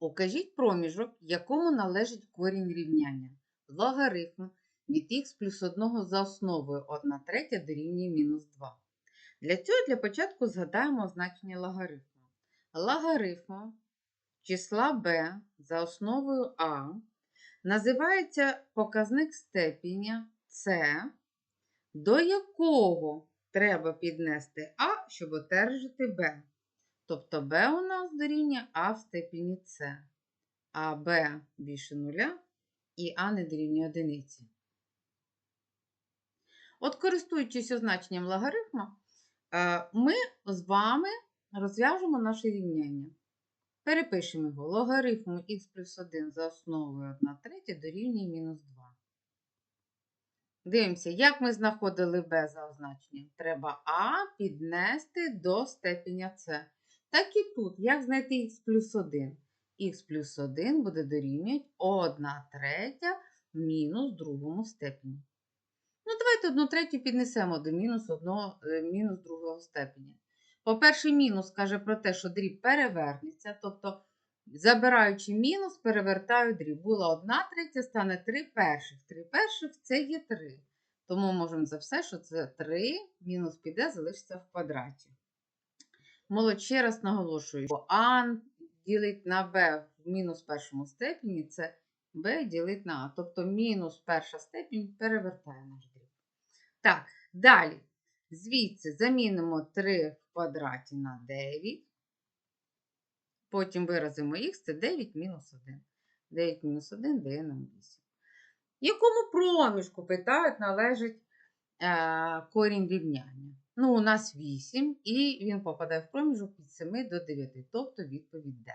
Укажіть проміжок, якому належить корінь рівняння. Логарифм від х плюс 1 за основою 1 третя дорівнює мінус 2. Для цього для початку згадаємо значення логарифму. Логарифм числа b за основою а називається показник степеня c, до якого треба піднести а, щоб одержати b. Тобто b у нас дорівнює а в степені c, а b більше нуля і а не дорівнює одиниці. От, користуючись означенням логарифма, е, ми з вами розв'яжемо наше рівняння. Перепишемо його. Логарифм х плюс 1 за основою 1 третя дорівнює мінус 2. Дивимося, як ми знаходили b за означенням. Треба а піднести до степеня c. Так і тут, як знайти х плюс 1? х плюс 1 буде дорівнювати 1 третя мінус другому степені. Ну, давайте 1 третю піднесемо до мінус, 1, мінус другого степеня. По-перше, мінус каже про те, що дріб перевернеться, тобто, забираючи мінус, перевертаю дріб. Була 1 третя, стане 3 перших. 3 перших це є 3. Тому можемо за все, що це 3, мінус піде, залишиться в квадраті. Молодь, ще раз наголошую, бо А ділить на Б в мінус першому степені, це Б ділить на А. Тобто мінус перша степінь перевертає наш дріб. Так, далі. Звідси замінимо 3 в квадраті на 9. Потім виразимо х, це 9 мінус 1. 9 мінус 1 дає нам 8. Якому проміжку, питають, належить е, корінь рівняння? Ну, у нас 8, і він попадає в проміжок від 7 до 9, тобто відповідь Д.